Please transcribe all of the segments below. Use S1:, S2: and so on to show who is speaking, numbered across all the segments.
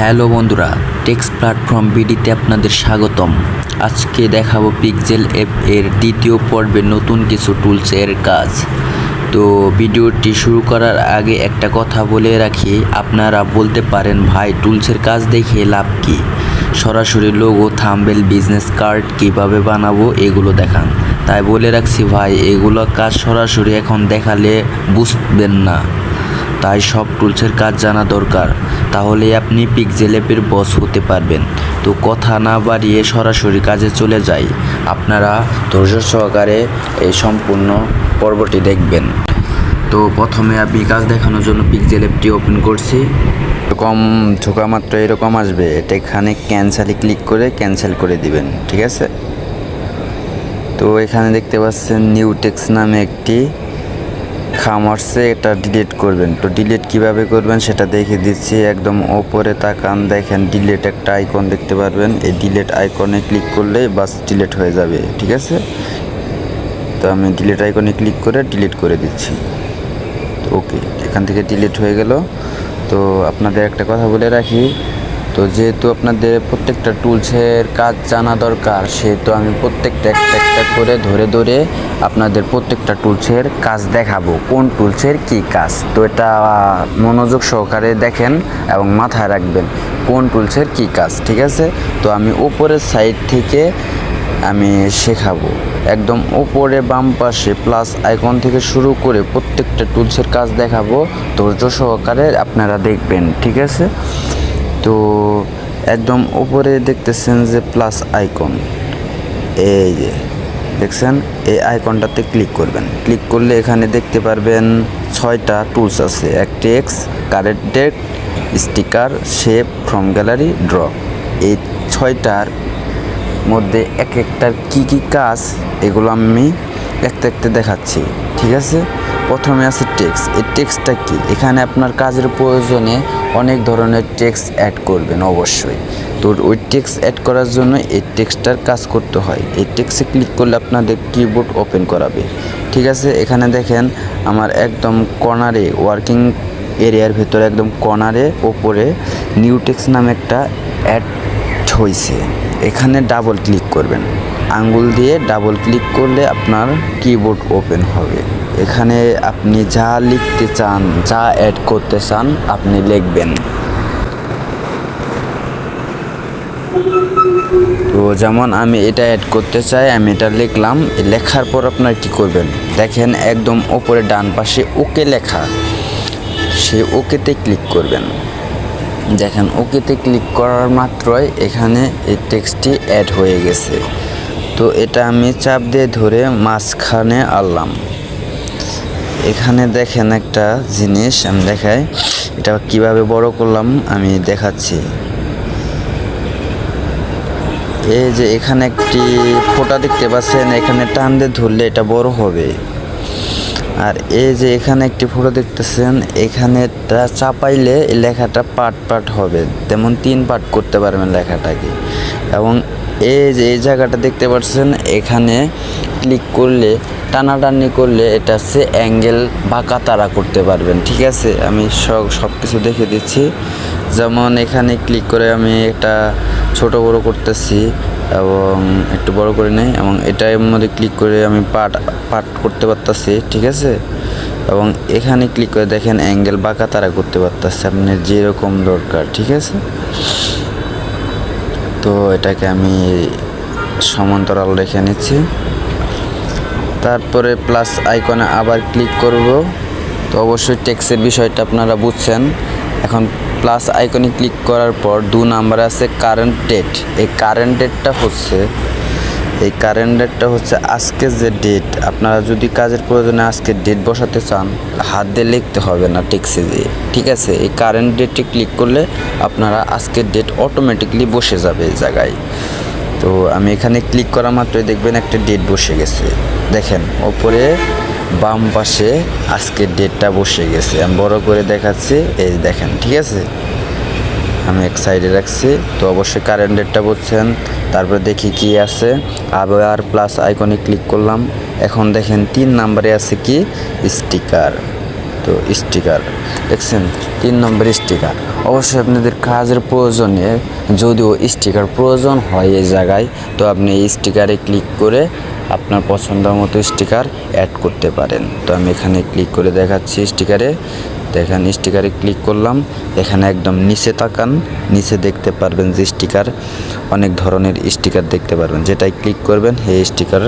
S1: Hello বন্ধুরা, text platform বিডিতে আপনাদের স্বাগতম। আজকে দেখাবো পিকজেল অ্যাপ এর দ্বিতীয় পর্বে নতুন কিছু টুলসের কাজ। তো ভিডিওটি শুরু করার আগে একটা কথা বলে রাখি, আপনারা বলতে পারেন, ভাই টুলসের কাজ দেখে লাভ কি? সরাসরি লোগো থাম্বেল বিজনেস কার্ড কীভাবে বানাবো এগুলো দেখান। তাই বলে রাখছি, ভাই, এগুলো কাজ সরাসরি এখন দেখালে বুঝবেন না। তাই সব টুলসের কাজ জানা দরকার। তাহলে আপনি পিকজেল অ্যাপের বস হতে পারবেন। তো কথা না বাড়িয়ে সরাসরি কাজে চলে যাই। আপনারা ধৈর্য সহকারে এই সম্পূর্ণ পর্বটি দেখবেন। তো প্রথমে আমি কাজ দেখানোর জন্য পিকজেল অ্যাপটি ওপেন করছি। এরকম ঢোকা মাত্র এরকম আসবে। এটা এখানে ক্যান্সেলে ক্লিক করে ক্যান্সেল করে দিবেন, ঠিক আছে? তো এখানে দেখতে পাচ্ছেন নিউ টেক্স নামে একটি খামারসে এটা ডিলিট করবেন। তো ডিলিট কীভাবে করবেন সেটা দেখে দিচ্ছি। একদম ওপরে তাকান, দেখেন ডিলিট একটা আইকন দেখতে পারবেন। এই ডিলিট আইকনে ক্লিক করলে বাস ডিলিট হয়ে যাবে, ঠিক আছে? তো আমি ডিলিট আইকনে ক্লিক করে ডিলিট করে দিচ্ছি। ওকে এখান থেকে ডিলিট হয়ে গেল। তো আপনাদের একটা কথা বলে রাখি তো যেহেতু আপনাদের প্রত্যেকটা টুলসের কাজ জানা দরকার, সেহেতু আমি প্রত্যেকটা একটা একটা করে ধরে ধরে আপনাদের প্রত্যেকটা টুলসের কাজ দেখাবো। কোন টুলসের কি কাজ? তো এটা মনোযোগ সহকারে দেখেন এবং মাথায় রাখবেন কোন টুলসের কি কাজ, ঠিক আছে? তো আমি উপরের সাইড থেকে আমি শেখাবো। একদম ওপরে বাম পাশে প্লাস আইকন থেকে শুরু করে প্রত্যেকটা টুলসের কাজ দেখাবো। ধৈর্য সহকারে আপনারা দেখবেন, ঠিক আছে? তো একদম উপরে দেখতেছেন যে প্লাস আইকন এই যে, দেখছেন? এই আইকনটাতে ক্লিক করবেন। ক্লিক করলে এখানে দেখতে পারবেন ছয়টা টুলস আছে। একটি text current date sticker shape from gallery draw এই ছয়টার মধ্যে এক একটার কি কি কাজ, এগুলো আমি একটা একটা দেখাচ্ছি। ঠিক আছে? প্রথমে আছে টেক্স এই টেক্সটটা কি? এখানে আপনার কাজের প্রয়োজনে অনেক ধরনের টেক্স অ্যাড করবেন, অবশ্যই। তো ওই টেক্স অ্যাড করার জন্য এই টেক্সটার কাজ করতে হয়। এই টেক্সে ক্লিক করলে আপনাদের কিবোর্ড ওপেন করাবে। ঠিক আছে? এখানে দেখেন, আমার একদম কর্নারে ওয়ার্কিং এরিয়ার ভেতরে, একদম কর্নারে ওপরে নিউ টেক্স নামে একটা অ্যাড হয়েছে এখানে ডাবল ক্লিক করবেন। আঙ্গুল দিয়ে ডাবল ক্লিক করলে আপনার কিবোর্ড ওপেন হবে। এখানে আপনি যা লিখতে চান, যা অ্যাড করতে চান, আপনি লিখবেন। তো যেমন আমি এটা অ্যাড করতে চাই, আমি এটা লিখলাম। লেখার পর আপনার কি করবেন? দেখেন একদম ওপরে ডান পাশে ওকে লেখা। সে ওকেতে ক্লিক করবেন। দেখেন ওকেতে ক্লিক করার মাত্রই এখানে এই টেক্সটটি অ্যাড হয়ে গেছে। তো এটা আমি চাপ দিয়ে ধরে মাঝখানে আনলাম। এখানে দেখেন একটা জিনিস, আমি দেখাই। এটা কীভাবে বড় করলাম আমি দেখাচ্ছি। এই যে এখানে একটি ফোঁটা দেখতে পাচ্ছেন, এখানে টান দিয়ে ধরলে এটা বড় হবে। আর এই যে এখানে একটি ফটো দেখতেছেন, এখানে চাপাইলে লেখাটা পাট পাট হবে। তেমন তিন পাট করতে পারবেন লেখাটাকে। এবং এই যে, এই জায়গাটা দেখতে পাচ্ছেন, এখানে ক্লিক করলে, টানাটানি করলে এটা হচ্ছে অ্যাঙ্গেল বাঁকা তারা করতে পারবেন, ঠিক আছে? আমি সব সব কিছু দেখে দিচ্ছি। যেমন এখানে ক্লিক করে আমি এটা ছোট বড় করতেছি এবং একটু বড় করে নেই, এবং এটার মধ্যে ক্লিক করে আমি পাট পাট করতে পারতাছি, ঠিক আছে? এবং এখানে ক্লিক করে দেখেন অ্যাঙ্গেল বাঁকা তারা করতে পারতাছি, আপনার যেরকম দরকার, ঠিক আছে? তো এটাকে আমি সমান্তরাল রেখে নিচ্ছি। তারপরে প্লাস আইকনে আবার ক্লিক করব। তো অবশ্যই টেক্সের বিষয়টা আপনারা বুঝছেন। এখন প্লাস আইকনে ক্লিক করার পর দু নাম্বার আছে কারেন্ট ডেট এই কারেন্ট ডেটটা হচ্ছে এই কারেন্ট ডেটটা হচ্ছে আজকের যে ডেট আপনারা যদি কাজের প্রয়োজনে আজকে ডেট বসাতে চান, হাত দিয়ে লিখতে হবে না টেক্সে দিয়ে ঠিক আছে? এই কারেন্ট ডেটে ক্লিক করলে আপনারা আজকের ডেট অটোমেটিকলি বসে যাবে এই জায়গায়। তো আমি এখানে ক্লিক করা মাত্রই দেখবেন একটা ডেট বসে গেছে। দেখেন, ওপরে বাম পাশে আজকের ডেটটা বসে গেছে। আমি বড় করে দেখাচ্ছি, এই দেখেন, ঠিক আছে? আমি এক সাইডে রাখছি, তো অবশ্যই কারেন্ট ডেটটা বুঝছেন তারপরে দেখি কি আছে। আবার প্লাস আইকনে ক্লিক করলাম। এখন দেখেন তিন নাম্বারে আছে কি? স্টিকার
S2: তো স্টিকার, দেখছেন? তিন নম্বর স্টিকার। অবশ্যই আপনাদের কাজের প্রয়োজনে যদিও স্টিকার প্রয়োজন হয় এই জায়গায়, তো আপনি এই স্টিকারে ক্লিক করে আপনার পছন্দ মতো স্টিকার অ্যাড করতে পারেন। তো আমি এখানে ক্লিক করে দেখাচ্ছি স্টিকারে। দেখেন, স্টিকারে ক্লিক করলাম। এখানে একদম নিচে তাকান। নিচে দেখতে পারবেন যে স্টিকার, অনেক ধরনের স্টিকার দেখতে পারবেন। যেটাই ক্লিক করবেন, এই স্টিকার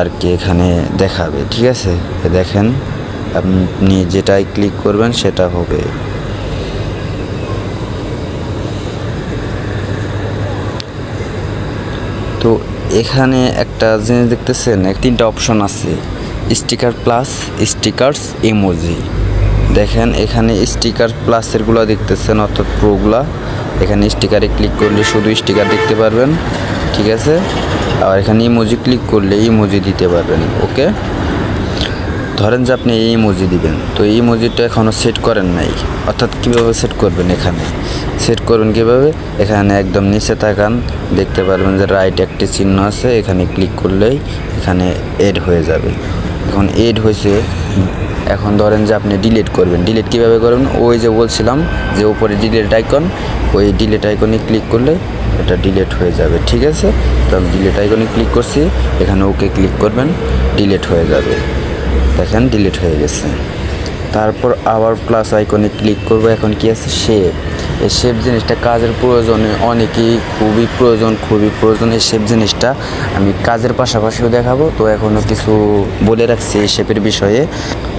S2: আর কি এখানে দেখাবে, ঠিক আছে? দেখেন। আপনি যেটাই ক্লিক করবেন, সেটা হবে। তো এখানে একটা জিনিস দেখতেছেন তিনটা অপশন আছে। স্টিকার প্লাস স্টিকারস ইমোজি দেখেন, এখানে স্টিকার প্লাসেরগুলো দেখতেছেন, অর্থাৎ প্রোগুলা এখানে স্টিকারে ক্লিক করলে শুধু স্টিকার দেখতে পারবেন, ঠিক আছে? আর এখানে ইমোজি ক্লিক করলে ইমোজি দিতে পারবেন ওকে ধরেন যে আপনি এই ইমোজি দিবেন, তো এই ইমোজিটা এখনও সেট করেন নাই। অর্থাৎ কীভাবে সেট করবেন এখানে? সেট করবেন কীভাবে? এখানে একদম নিচে তাকান, দেখতে পারবেন যে রাইট একটি চিহ্ন আছে, এখানে ক্লিক করলেই এখানে এড হয়ে যাবে। এখন এড হয়েছে, এখন ধরেন যে আপনি ডিলিট করবেন। ডিলিট কীভাবে করবেন? ওই যে বলছিলাম যে উপরে ডিলিট আইকন ওই ডিলিট আইকনে ক্লিক করলে এটা ডিলিট হয়ে যাবে, ঠিক আছে? তো আমি ডিলিট আইকনে ক্লিক করছি, এখানে ওকে ক্লিক করবেন ডিলিট হয়ে যাবে। দেখেন ডিলিট হয়ে গেছে। তারপর আবার প্লাস আইকনে ক্লিক করব, এখন কি আছে? শেপ এই শেপ জিনিসটা কাজের প্রয়োজনে অনেকেই খুবই প্রয়োজন খুবই প্রয়োজন। এই শেপ জিনিসটা আমি কাজের পাশাপাশিও দেখাবো। তো এখনও কিছু বলে রাখছি এই শেপের বিষয়ে।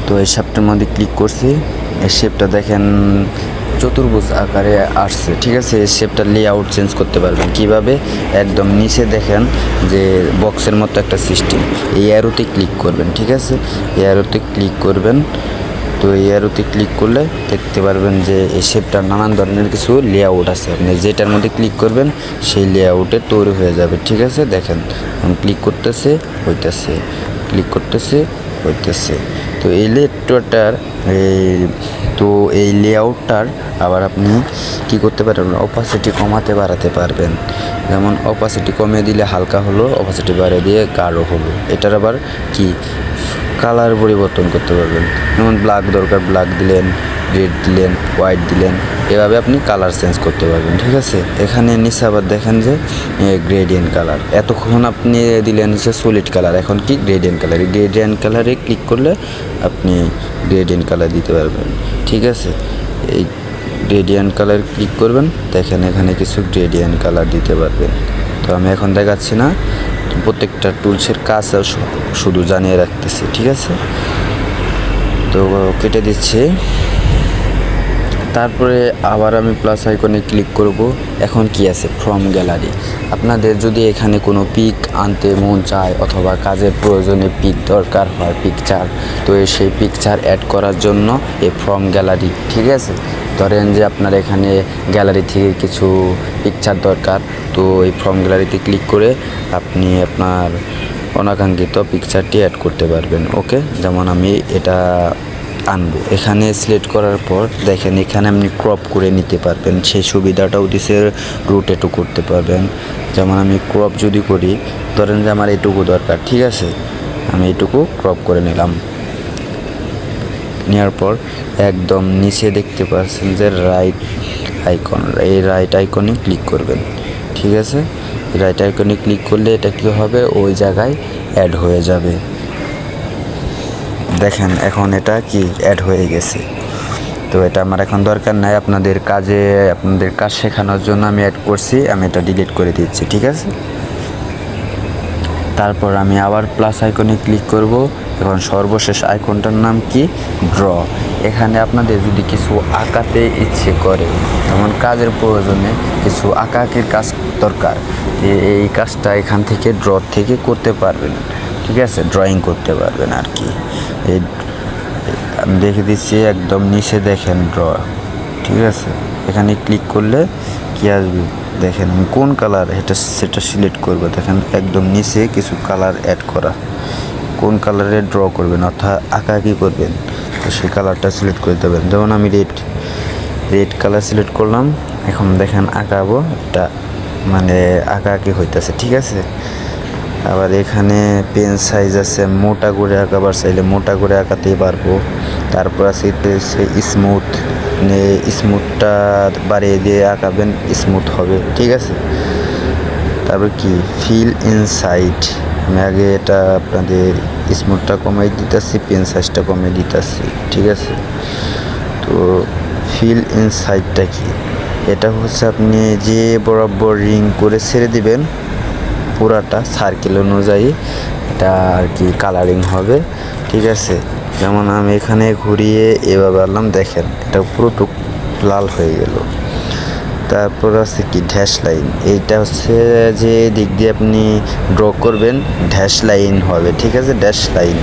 S2: তো এই শেপটার মধ্যে ক্লিক করছি। এই শেপটা দেখেন চতুর্ভুজ আকারে আসছে, ঠিক আছে? এই শেপটা লেআউট চেঞ্জ করতে পারবেন। কীভাবে? একদম নিচে দেখেন যে বক্সের মতো একটা সিস্টেম এই অ্যারোতে ক্লিক করবেন, ঠিক আছে? এই অ্যারোতে ক্লিক করবেন। তো এই অ্যারোতে ক্লিক করলে দেখতে পারবেন যে এই শেপটার নানান ধরনের কিছু লেআউট আছে। আপনি যেটার মধ্যে ক্লিক করবেন, সেই লেআউটে তৈরি হয়ে যাবে, ঠিক আছে? দেখেন ক্লিক করতেছে, হইতেছে। ক্লিক করতেছে, হইতেছে। তো এই লেটটার এই তো এই লেআউটটার আবার আপনি কি করতে পারেন অপাসিটি কমাতে, বাড়াতে পারবেন। যেমন অপাসিটি কমিয়ে দিলে হালকা হলো অপাসিটি বাড়িয়ে দিয়ে গাঢ় হলো। এটার আবার কি? কালার পরিবর্তন করতে পারবেন। যেমন ব্ল্যাক দরকার ব্ল্যাক দিলেন রেড দিলেন হোয়াইট দিলেন, এভাবে আপনি কালার চেঞ্জ করতে পারবেন, ঠিক আছে? এখানে নিচে আবার দেখেন যে গ্রেডিয়েন্ট কালার এতক্ষণ আপনি দিলেন যে সলিড কালার এখন কি গ্রেডিয়েন্ট কালার গ্রেডিয়েন্ট কালারে ক্লিক করলে আপনি গ্রেডিয়েন্ট কালার দিতে পারবেন, ঠিক আছে? এই গ্রেডিয়েন্ট কালার ক্লিক করবেন, দেখেন এখানে কিছু গ্রেডিয়েন্ট কালার দিতে পারবেন। তো আমি এখন দেখাচ্ছি না প্রত্যেকটা টুলসের কাজ শুধু জানিয়ে রাখতেছে ঠিক আছে? তো কেটে দিচ্ছি। তারপরে আবার আমি প্লাস আইকনে ক্লিক করব। এখন কি আছে? ফ্রম গ্যালারি আপনাদের যদি এখানে কোনো পিক আনতে মন চায় অথবা কাজের প্রয়োজনে পিক দরকার হয় পিকচার তো সেই পিকচার অ্যাড করার জন্য এই ফ্রম গ্যালারি ঠিক আছে? ধরেন যে আপনার এখানে গ্যালারি থেকে কিছু পিকচার দরকার, তো এই ফ্রম গ্যালারিতে ক্লিক করে আপনি আপনার অনাকাঙ্ক্ষিত পিকচারটি অ্যাড করতে পারবেন ওকে যেমন আমি এটা আনব। এখানে সিলেক্ট করার পর দেখেন, এখানে আপনি ক্রপ করে নিতে পারবেন। সেই সুবিধাটাও দিছে রুটেটও করতে পারবেন। যেমন আমি ক্রপ যদি করি, ধরেন যে আমার এটুকু দরকার, ঠিক আছে? আমি এটুকু ক্রপ করে নিলাম। নেওয়ার পর একদম নিচে দেখতে পাচ্ছেন যে রাইট আইকন এই রাইট আইকনে ক্লিক করবেন। ঠিক আছে? রাইট আইকনে ক্লিক করলে এটা কী হবে? ওই জায়গায় অ্যাড হয়ে যাবে। দেখেন, এখন এটা কি অ্যাড হয়ে গেছে। তো এটা আমার এখন দরকার নাই, আপনাদের কাজে, আপনাদের কাজ শেখানোর জন্য আমি অ্যাড করছি, আমি এটা ডিলিট করে দিচ্ছি, ঠিক আছে? তারপর আমি আবার প্লাস আইকনে ক্লিক করব, এখন সর্বশেষ আইকনটার নাম কি? ড্র এখানে আপনাদের যদি কিছু আঁকাতে ইচ্ছে করে, যেমন কাজের প্রয়োজনে কিছু আঁকাআঁকির কাজ দরকার এই কাজটা এখান থেকে ড্র থেকে করতে পারবেন। ঠিক আছে ড্রয়িং করতে পারবেন আর কি। এই, আমি দেখে দিচ্ছি, একদম নিচে দেখেন ড্র ঠিক আছে? এখানে ক্লিক করলে কি আসবে? দেখেন আমি কোন কালার এটা, সেটা সিলেক্ট করব। দেখেন একদম নিচে কিছু কালার অ্যাড করা। কোন কালারে ড্র করবেন, অর্থাৎ আঁকাআঁকি করবেন, তো সেই কালারটা সিলেক্ট করে দেবেন যেমন আমি রেড রেড কালার সিলেক্ট করলাম। এখন দেখেন আঁকাবো এটা মানে আঁকাআঁকি হইতেছে, ঠিক আছে? আবার এখানে পেন সাইজ আছে, মোটা করে আঁকাবার চাইলে মোটা করে আঁকাতেই পারব। তারপর আছে স্মুথ স্মুথটা বাড়িয়ে দিয়ে আঁকাবেন, স্মুথ হবে, ঠিক আছে? তারপর কি? ফিল ইনসাইড আমি আগে এটা আপনাদের স্মুথটা কমাই দিতেছি, পেন সাইজটা কমিয়ে দিতেছি, ঠিক আছে? তো ফিল ইনসাইডটা কি? এটা হচ্ছে আপনি যে বরাবর রিং করে ছেড়ে দিবেন পুরাটা সার্কেল অনুযায়ী এটা আর কি কালারিং হবে, ঠিক আছে? যেমন আমি এখানে ঘুরিয়ে এভাবে আনলাম, দেখেন, এটা পুরোটুক লাল হয়ে গেল। তারপর আছে কি? ড্যাশ লাইন এইটা হচ্ছে যে দিক দিয়ে আপনি ড্র করবেন ড্যাশ লাইন হবে, ঠিক আছে? ড্যাশ লাইন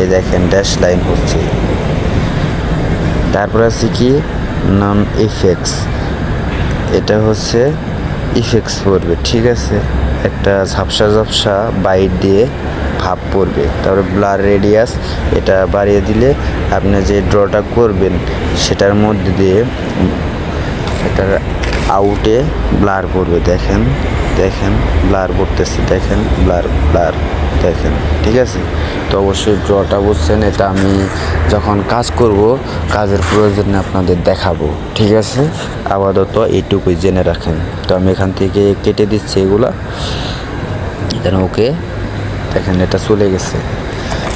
S2: এই দেখেন ড্যাশ লাইন হচ্ছে। তারপর আছে কি? নন এফেক্টস এটা হচ্ছে ইফেক্টস পড়বে, ঠিক আছে? একটা ঝাপসা ঝাপসা বাইট দিয়ে ভাব পড়বে। তারপরে ব্লার রেডিয়াস এটা বাড়িয়ে দিলে আপনি যে ড্রটা করবেন, সেটার মধ্যে দিয়ে এটার আউটে ব্লার পড়বে, দেখেন। দেখেন, ব্লার পড়তেছে, দেখেন, ব্লার ব্লার, দেখেন, ঠিক আছে? তো অবশ্যই ড্রটা বুঝছেন, এটা আমি যখন কাজ করব, কাজের প্রয়োজনে আপনাদের দেখাবো, ঠিক আছে? আপাতত এইটুকুই জেনে রাখেন। তো আমি এখান থেকে কেটে দিচ্ছি এগুলা। যেন ওকে, দেখেন এটা চলে গেছে।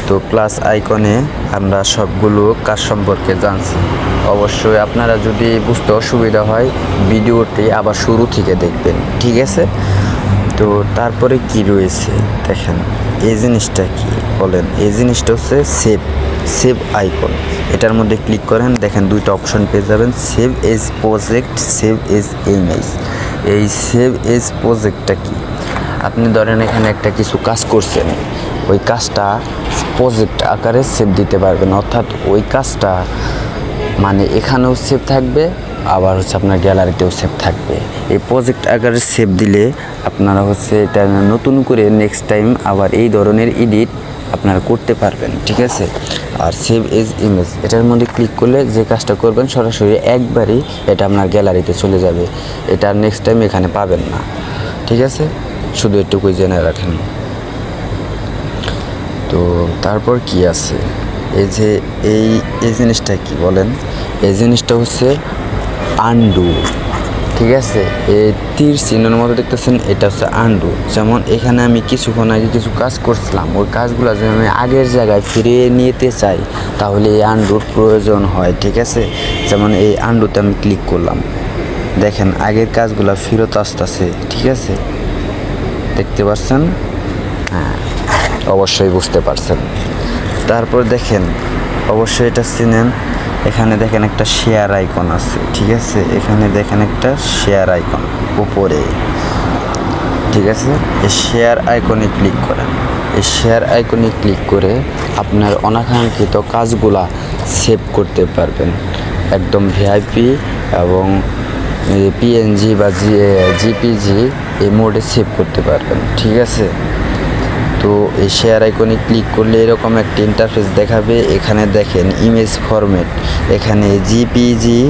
S2: তো প্লাস আইকনে আমরা সবগুলো কাজ সম্পর্কে জানছি। অবশ্যই আপনারা যদি বুঝতে অসুবিধা হয়, ভিডিওটি আবার শুরু থেকে দেখবেন, ঠিক আছে? তো তারপরে কি রয়েছে? দেখেন, এই জিনিসটা কি বলেন? এই জিনিসটা হচ্ছে সেভ সেভ আইকন এটার মধ্যে ক্লিক করেন, দেখেন দুইটা অপশন পেয়ে যাবেন save as project save as image এই সেভ এজ প্রজেক্টটা কি? আপনি ধরেন এখানে একটা কিছু কাজ করছেন, ওই কাজটা প্রজেক্ট আকারে সেভ দিতে পারবেন, অর্থাৎ ওই কাজটা মানে এখানেও সেভ থাকবে, আবার হচ্ছে আপনার গ্যালারিতেও সেভ থাকবে। এই প্রজেক্ট আকারে সেভ দিলে আপনারা হচ্ছে এটা নতুন করে নেক্সট টাইম আবার এই ধরনের এডিট আপনারা করতে পারবেন, ঠিক আছে? আর সেভ এজ ইমেজ এটার মধ্যে ক্লিক করলে যে কাজটা করবেন সরাসরি একবারই এটা আপনার গ্যালারিতে চলে যাবে। এটা নেক্সট টাইম এখানে পাবেন না, ঠিক আছে? শুধু এটুকুই জেনে রাখেন। তো তারপর কি আছে? এই যে, এই এই জিনিসটা কি বলেন? এই জিনিসটা হচ্ছে আন্ডু, ঠিক আছে? এই তীর চিহ্নের মতো দেখতেছেন, এটা হচ্ছে আন্ডু। যেমন এখানে আমি কিছুক্ষণ আগে কিছু কাজ করছিলাম। ওই কাজগুলো যদি আমি আগের জায়গায় ফিরিয়ে নিতে চাই, তাহলে এই আন্ডুর প্রয়োজন হয়, ঠিক আছে? যেমন এই আন্ডুতে আমি ক্লিক করলাম। দেখেন, আগের কাজগুলো ফেরত আসতেছে, ঠিক আছে? দেখতে পাচ্ছেন হ্যাঁ অবশ্যই বুঝতে পারছেন। তারপর দেখেন, অবশ্যই এটা চিনেন এখানে দেখেন একটা শেয়ার আইকন আছে, ঠিক আছে? এখানে দেখেন একটা শেয়ার আইকন উপরে। ঠিক আছে? এই শেয়ার আইকনে ক্লিক করেন। এই শেয়ার আইকনে ক্লিক করে আপনার অনাকাঙ্ক্ষিত কাজগুলা সেভ করতে পারবেন। একদম ভিআইপি এবং পিএনজি বা জিপিজি এই মোডে সেভ করতে পারবেন। ঠিক আছে? তো এই শেয়ার আইকনে ক্লিক করলে এরকম একটা ইন্টারফেস দেখাবে। এখানে দেখেন ইমেজ ফরম্যাট এখানে জিপিজি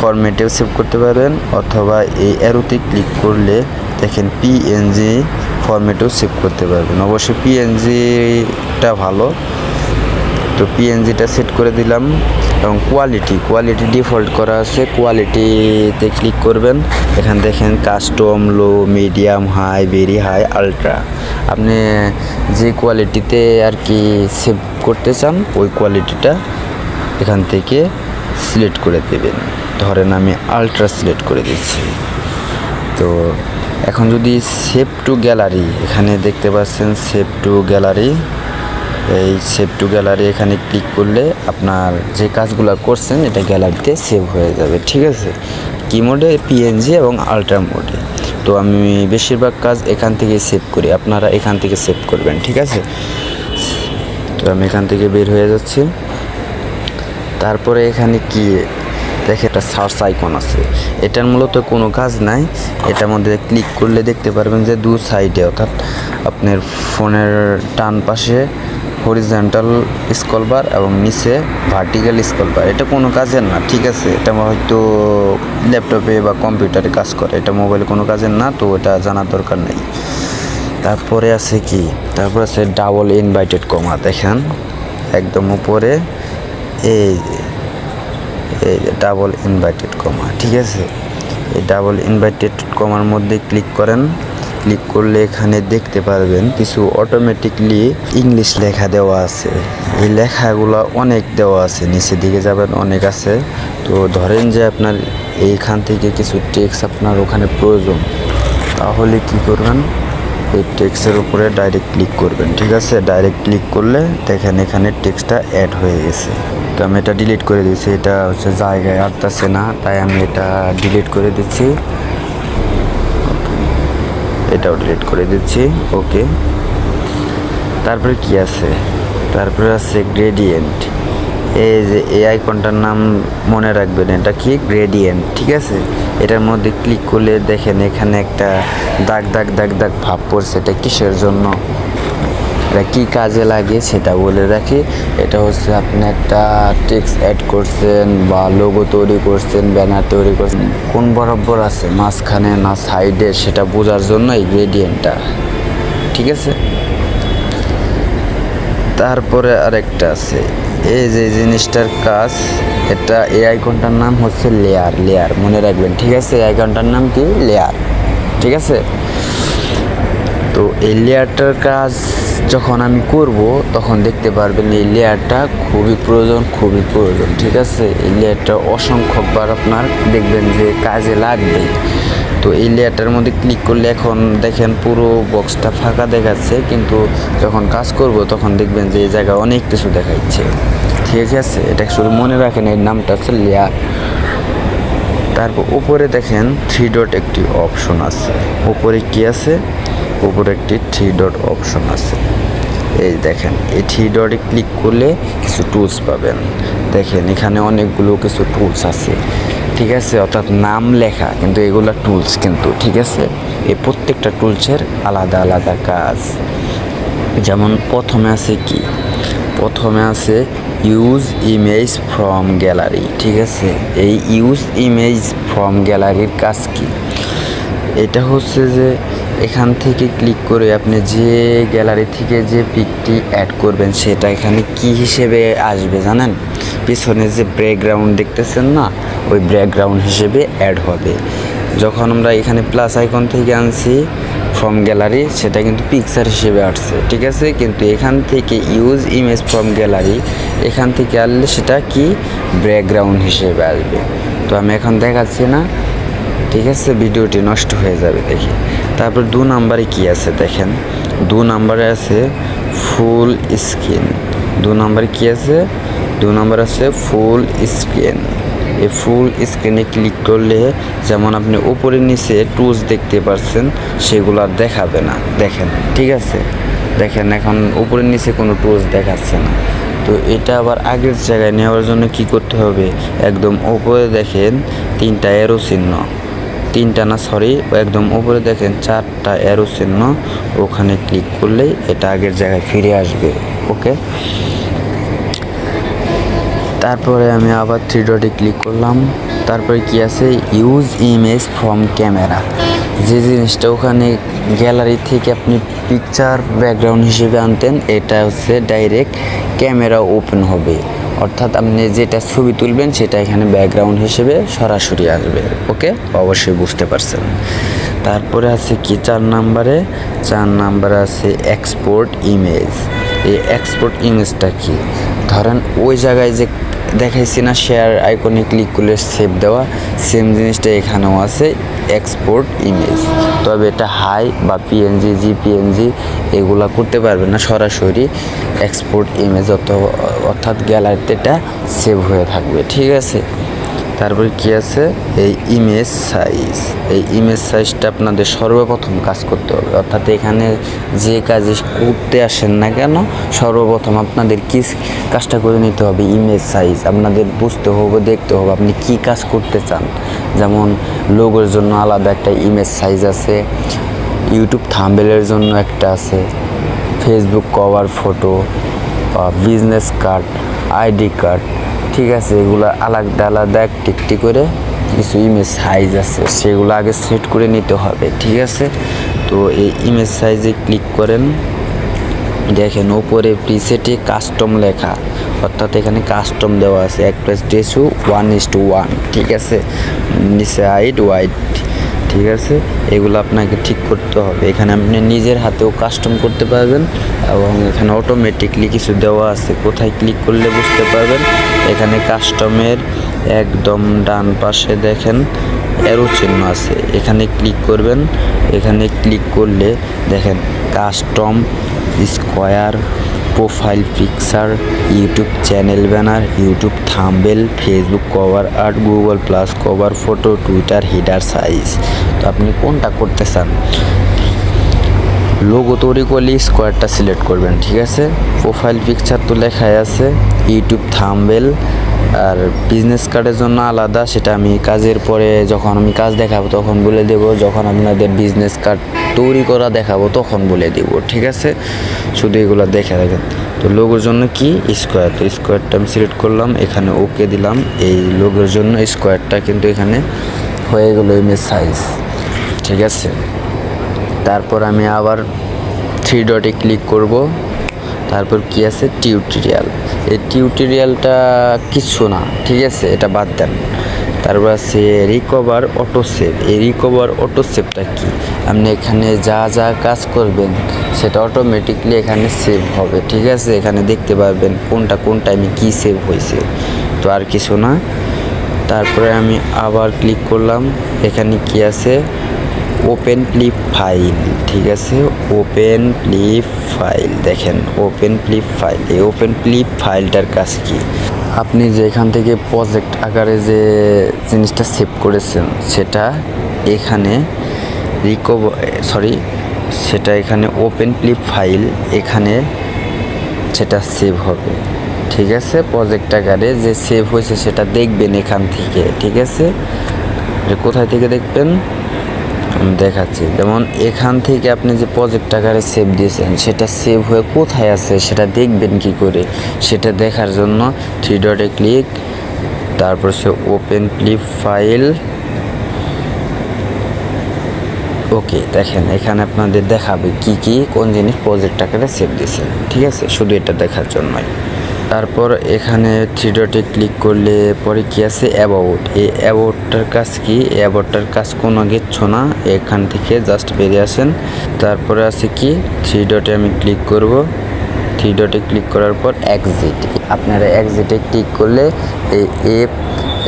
S2: ফরম্যাটেও সেভ করতে পারবেন অথবা এই অ্যারোতে ক্লিক করলে দেখেন পিএনজি ফরম্যাটেও সেভ করতে পারবেন। অবশ্যই পিএনজিটা ভালো। তো পিএনজিটা সেট করে দিলাম। এবং কোয়ালিটি কোয়ালিটি ডিফল্ট করা আছে কোয়ালিটিতে ক্লিক করবেন। এখান দেখেন custom low medium high very high ultra আপনি যে কোয়ালিটিতে আর কি সেভ করতে চান, ওই কোয়ালিটিটা এখান থেকে সিলেক্ট করে দেবেন। ধরেন আমি আলট্রা সিলেক্ট করে দিচ্ছি। তো এখন যদি সেভ টু গ্যালারি এখানে দেখতে পাচ্ছেন সেভ টু গ্যালারি এই সেভ টু গ্যালারি এখানে ক্লিক করলে আপনার যে কাজগুলো করছেন, এটা গ্যালারিতে সেভ হয়ে যাবে, ঠিক আছে? কি মোডে পিএনজি এবং আলট্রা মোডে তো আমি বেশিরভাগ কাজ এখান থেকে সেভ করি, আপনারা এখান থেকে সেভ করবেন, ঠিক আছে? তো আমি এখান থেকে বের হয়ে যাচ্ছি। তারপরে এখানে কি? দেখে একটা সার্চ আইকন আছে। এটার মূলত কোনো কাজ নাই। এটার মধ্যে ক্লিক করলে দেখতে পারবেন যে দু সাইডে অর্থাৎ আপনার ফোনের টান পাশে হরিজেন্টাল স্কলবার এবং নিচে ভার্টিক্যাল স্কলবার এটা কোনো কাজের না, ঠিক আছে? এটা হয়তো ল্যাপটপে বা কম্পিউটারে কাজ করে, এটা মোবাইলে কোনো কাজের না, তো এটা জানার দরকার নেই। তারপরে আছে কি? তারপর আছে ডাবল ইনভাইটেড কমা দেখেন, একদম উপরে, এই এই ডাবল ইনভাইটেড কমা ঠিক আছে? এই ডাবল ইনভাইটেড কমার মধ্যে ক্লিক করেন ক্লিক করলে এখানে দেখতে পারবেন কিছু অটোমেটিকলি ইংলিশ লেখা দেওয়া আছে। এই লেখাগুলো অনেক দেওয়া আছে, নিচের দিকে যাবেন অনেক আছে। তো ধরেন যে আপনার এইখান থেকে কিছু টেক্স আপনার ওখানে প্রয়োজন, তাহলে কি করবেন? এই টেক্সটের উপরে ডাইরেক্ট ক্লিক করবেন, ঠিক আছে? ডাইরেক্ট ক্লিক করলে দেখেন এখানে টেক্সটটা অ্যাড হয়ে গেছে। তো আমি এটা ডিলিট করে দিচ্ছি এটা হচ্ছে জায়গায় আটতাছে না, তাই আমি এটা ডিলিট করে দিচ্ছি। এটাও ডিলিট করে দিচ্ছি ওকে তারপরে কি আছে? তারপরে আছে গ্রেডিয়েন্ট এই যে এই আইকনটার নাম মনে রাখবেন, এটা কি? গ্রেডিয়েন্ট ঠিক আছে? এটার মধ্যে ক্লিক করলে দেখেন এখানে একটা দাগ দাগ দাগ দাগ ভাব পড়ছে, এটা কিসের জন্য? এটা কী কাজে লাগে সেটা বলে রাখি। এটা হচ্ছে আপনি একটা টেক্সট অ্যাড করছেন বা লোগো তৈরি করছেন ব্যানার তৈরি করছেন, কোন বরাবর আছে? মাঝখানে না সাইডে সেটা বোঝার জন্য এই গ্রেডিয়েন্টটা ঠিক আছে? তারপরে আরেকটা আছে। এই যে জিনিসটার কাজ, এটা এই আইকনটার নাম হচ্ছে লেয়ার লেয়ার মনে রাখবেন। ঠিক আছে? এই আইকনটার নাম কি? লেয়ার ঠিক আছে? তো এই লেয়ারটার কাজ যখন আমি করব, তখন দেখতে পারবেন এই লেয়ারটা খুবই প্রয়োজন খুবই প্রয়োজন, ঠিক আছে? এই লেয়ারটা অসংখ্যবার আপনার দেখবেন যে কাজে লাগবে। তো এই লেয়ারটার মধ্যে ক্লিক করলে এখন দেখেন পুরো বক্সটা ফাঁকা দেখাচ্ছে, কিন্তু যখন কাজ করব, তখন দেখবেন যে এই জায়গায় অনেক কিছু দেখাচ্ছে, ঠিক আছে? এটা শুধু মনে রাখেন এর নামটা হচ্ছে লেয়ার। তারপর উপরে দেখেন থ্রি ডট একটি অপশন আছে। উপরে কি আছে? উপরে একটি থ্রি ডট অপশন আছে। এই দেখেন, এই থ্রি ডটে ক্লিক করলে কিছু টুলস পাবেন। দেখেন, এখানে অনেকগুলো কিছু টুলস আছে। ঠিক আছে, অর্থাৎ নাম লেখা, কিন্তু এগুলো টুলস কিন্তু, ঠিক আছে? এই প্রত্যেকটা টুলসের আলাদা আলাদা কাজ। যেমন প্রথমে আছে কি? প্রথমে আছে ইউজ ইমেজ ফ্রম গ্যালারি ঠিক আছে? এই ইউজ ইমেজ ফ্রম গ্যালারির কাজ কি? এটা হচ্ছে যে এখান থেকে ক্লিক করে আপনি যে গ্যালারি থেকে যে পিকটি অ্যাড করবেন, সেটা এখানে কি হিসেবে আসবে জানেন? পিছনে যে ব্যাকগ্রাউন্ড দেখতেছেন না, ওই ব্যাকগ্রাউন্ড হিসেবে অ্যাড হবে। যখন আমরা এখানে প্লাস আইকন থেকে আনছি ফ্রম গ্যালারি সেটা কিন্তু পিকচার হিসেবে আসছে, ঠিক আছে? কিন্তু এখান থেকে ইউজ ইমেজ ফ্রম গ্যালারি এখান থেকে আনলে সেটা কি? ব্যাকগ্রাউন্ড হিসেবে আসবে। তো আমি এখন দেখাচ্ছি না ঠিক আছে, ভিডিওটি নষ্ট হয়ে যাবে দেখি। তারপর দু নাম্বারে কি আছে দেখেন? দু নাম্বারে আছে ফুল স্ক্রিন দু নাম্বারে কি আছে? দু নাম্বার আছে ফুল স্ক্রিন এই ফুল স্ক্রিনে ক্লিক করলে যেমন আপনি উপরে নিচে টুলস দেখতে পারছেন, সেগুলো আর দেখাবে না। দেখেন, ঠিক আছে? দেখেন, এখন উপরে নিচে কোনো টুলস দেখাচ্ছে না। তো এটা আবার আগের জায়গায় নেওয়ার জন্য কি করতে হবে? একদম উপরে দেখেন, তিনটা এরো চিহ্ন। তিনটা না সরি একদম উপরে দেখেন চারটা অ্যারো চিহ্ন, ওখানে ক্লিক করলেই এটা আগের জায়গায় ফিরে আসবে ওকে তারপরে আমি আবার থ্রি ডটে ক্লিক করলাম, তারপরে কি আছে? ইউজ ইমেজ ফ্রম ক্যামেরা যে জিনিসটা ওখানে গ্যালারি থেকে আপনি পিকচার ব্যাকগ্রাউন্ড হিসেবে আনতেন, এটা হচ্ছে ডাইরেক্ট ক্যামেরা ওপেন হবে। অর্থাৎ আপনি যেটা ছবি তুলবেন সেটা এখানে ব্যাকগ্রাউন্ড হিসেবে সরাসরি আসবে, ওকে? অবশ্যই বুঝতে পারছেন। তারপরে আছে কি? চার নাম্বারে চার নাম্বারে আছে এক্সপোর্ট ইমেজ এই এক্সপোর্ট ইমেজটা কি? ধরেন ওই জায়গায় যে দেখাইছি না শেয়ার আইকনে ক্লিক করলে সেভ দেওয়া। সেম জিনিসটা এখানেও আছে এক্সপোর্ট ইমেজ তবে এটা হাই বা পিএনজি জিপিএনজি এগুলা করতে পারবে না সরাসরি এক্সপোর্ট ইমেজ অর্থাৎ গ্যালারিতে এটা সেভ হয়ে থাকবে, ঠিক আছে? তারপরে কি আছে? এই ইমেজ সাইজ এই ইমেজ সাইজটা আপনাদের সর্বপ্রথম কাজ করতে হবে। অর্থাৎ এখানে যে কাজে করতে আসেন না কেন, সর্বপ্রথম আপনাদের কি কাজটা করে নিতে হবে? ইমেজ সাইজ আপনাদের বুঝতে হবে, দেখতে হবে আপনি কি কাজ করতে চান। যেমন লোগোর জন্য আলাদা একটা ইমেজ সাইজ আছে ইউটিউব থাম্বেলের জন্য একটা আছে ফেসবুক কভার ফটো বা বিজনেস কার্ড আইডি কার্ড ঠিক আছে, এগুলো আলাদা আলাদা একটি একটি করে কিছু ইমেজ সাইজ আছে, সেগুলো আগে সেট করে নিতে হবে, ঠিক আছে? তো এই ইমেজ সাইজে ক্লিক করেন, দেখেন ওপরে প্রিসেটে কাস্টম লেখা, অর্থাৎ এখানে কাস্টম দেওয়া আছে, এক প্লাস ডেসু ওয়ান ইস টু ওয়ান ঠিক আছে? নিচে হাইট ওয়াইট ঠিক আছে? এগুলো আপনাকে ঠিক করতে হবে। এখানে আপনি নিজের হাতেও কাস্টম করতে পারবেন এবং এখানে অটোমেটিকলি কিছু দেওয়া আছে। কোথায় ক্লিক করলে বুঝতে পারবেন? এখানে কাস্টমের একদম ডান পাশে দেখেন অ্যারো চিহ্ন আছে। এখানে ক্লিক করবেন। এখানে ক্লিক করলে দেখেন custom square profile picture YouTube channel banner YouTube thumbnail Facebook cover art Google plus cover photo Twitter header size তো আপনি কোনটা করতে চান? লোগো তৈরি করলে স্কোয়ারটা সিলেক্ট করবেন, ঠিক আছে? প্রোফাইল পিকচার তো লেখাই আছে ইউটিউব থাম্বেল আর বিজনেস কার্ডের জন্য আলাদা, সেটা আমি কাজের পরে যখন আমি কাজ দেখাবো তখন বলে দেব, যখন আপনাদের বিজনেস কার্ড তৈরি করা দেখাবো তখন বলে দেব, ঠিক আছে? শুধু এগুলো দেখে রাখেন। তো লোগোর জন্য কি? স্কোয়ার তো স্কোয়ারটা আমি সিলেক্ট করলাম, এখানে ওকে দিলাম। এই লোগোর জন্য স্কোয়ারটা কিন্তু এখানে হয়ে গেলো ইমেজ সাইজ ঠিক আছে? তারপর আমি আবার থ্রি ডটে ক্লিক করব। তারপর কি আছে? টিউটোরিয়াল এই টিউটোরিয়ালটা কিছু না, ঠিক আছে? এটা বাদ দেন। তারপর আছে রিকভার অটো সেভ এই রিকভার অটো সেভটা কি? আপনি এখানে যা যা কাজ করবেন, সেটা অটোমেটিকলি এখানে সেভ হবে, ঠিক আছে? এখানে দেখতে পারবেন কোনটা কোন টাইমে কী সেভ হয়েছে। তো আর কিছু না। তারপরে আমি আবার ক্লিক করলাম। এখানে কি আছে? ওপেন প্লিপ ফাইল ঠিক আছে? ওপেন প্লিপ ফাইল দেখেন ওপেন প্লিপ ফাইল এই ওপেন প্লিপ ফাইলটার কাজ কি? আপনি যে এখান থেকে প্রজেক্ট আকারে যে জিনিসটা সেভ করেছেন, সেটা এখানে রিকভার সরি সেটা এখানে ওপেন প্লিপ ফাইল এখানে সেটা সেভ হবে। ঠিক আছে? প্রজেক্ট আকারে যে সেভ হয়েছে, সেটা দেখবেন এখান থেকে। ঠিক আছে? কোথায় থেকে দেখবেন? দেখাচ্ছি। যেমন এখান থেকে আপনি যে প্রজেক্ট আকারে সেভ দিয়েছেন, সেটা সেভ হয়ে কোথায় আছে সেটা দেখবেন কি করে? সেটা দেখার জন্য থ্রি ডটে ক্লিক তারপর সে ওপেন ক্লিপ ফাইল ওকে, দেখেন, এখানে আপনাদের দেখাবে কি কি, কোন জিনিস প্রজেক্ট আকারে সেভ দিয়েছে ঠিক আছে? শুধু এটা দেখার জন্যই। তারপর এখানে থ্রি ডটে ক্লিক করলে পরে কি আছে? অ্যাবাউট এই অ্যাবাউটটার কাজ কি? অ্যাবাউটটার কাজ কোনো কিচ্ছু না। এখান থেকে জাস্ট বেরিয়ে আসেন। তারপরে আছে কি? থ্রি ডটে আমি ক্লিক করব। থ্রি ডটে ক্লিক করার পর এক্সিট আপনারা এক্সিটে ক্লিক করলে এই এপ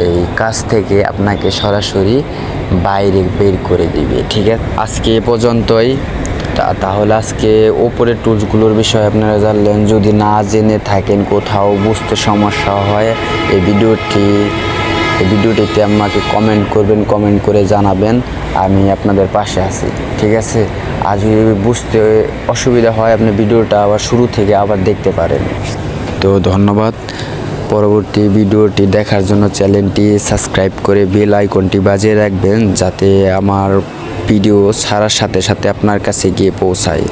S2: এই কাজ থেকে আপনাকে সরাসরি বাইরে বের করে দিবে। ঠিক আছে? আজকে এ পর্যন্তই। তাহলে আজকে ওপরের টুলসগুলোর বিষয়ে আপনারা জানলেন, যদি না জেনে থাকেন কোথাও, বুঝতে সমস্যা হয়, এই ভিডিওটি, এই ভিডিওটিতে আমাকে কমেন্ট করবেন কমেন্ট করে জানাবেন, আমি আপনাদের পাশে আছি, ঠিক আছে? আর যদি বুঝতে অসুবিধা হয়, আপনি ভিডিওটা আবার শুরু থেকে আবার দেখতে পারেন। তো ধন্যবাদ। পরবর্তী ভিডিওটি দেখার জন্য চ্যানেলটি সাবস্ক্রাইব করে বেল আইকনটি বাজিয়ে রাখবেন, যাতে আমার ভিডিও ছাড়ার সাথে সাথে আপনার কাছে গিয়ে পৌঁছায়।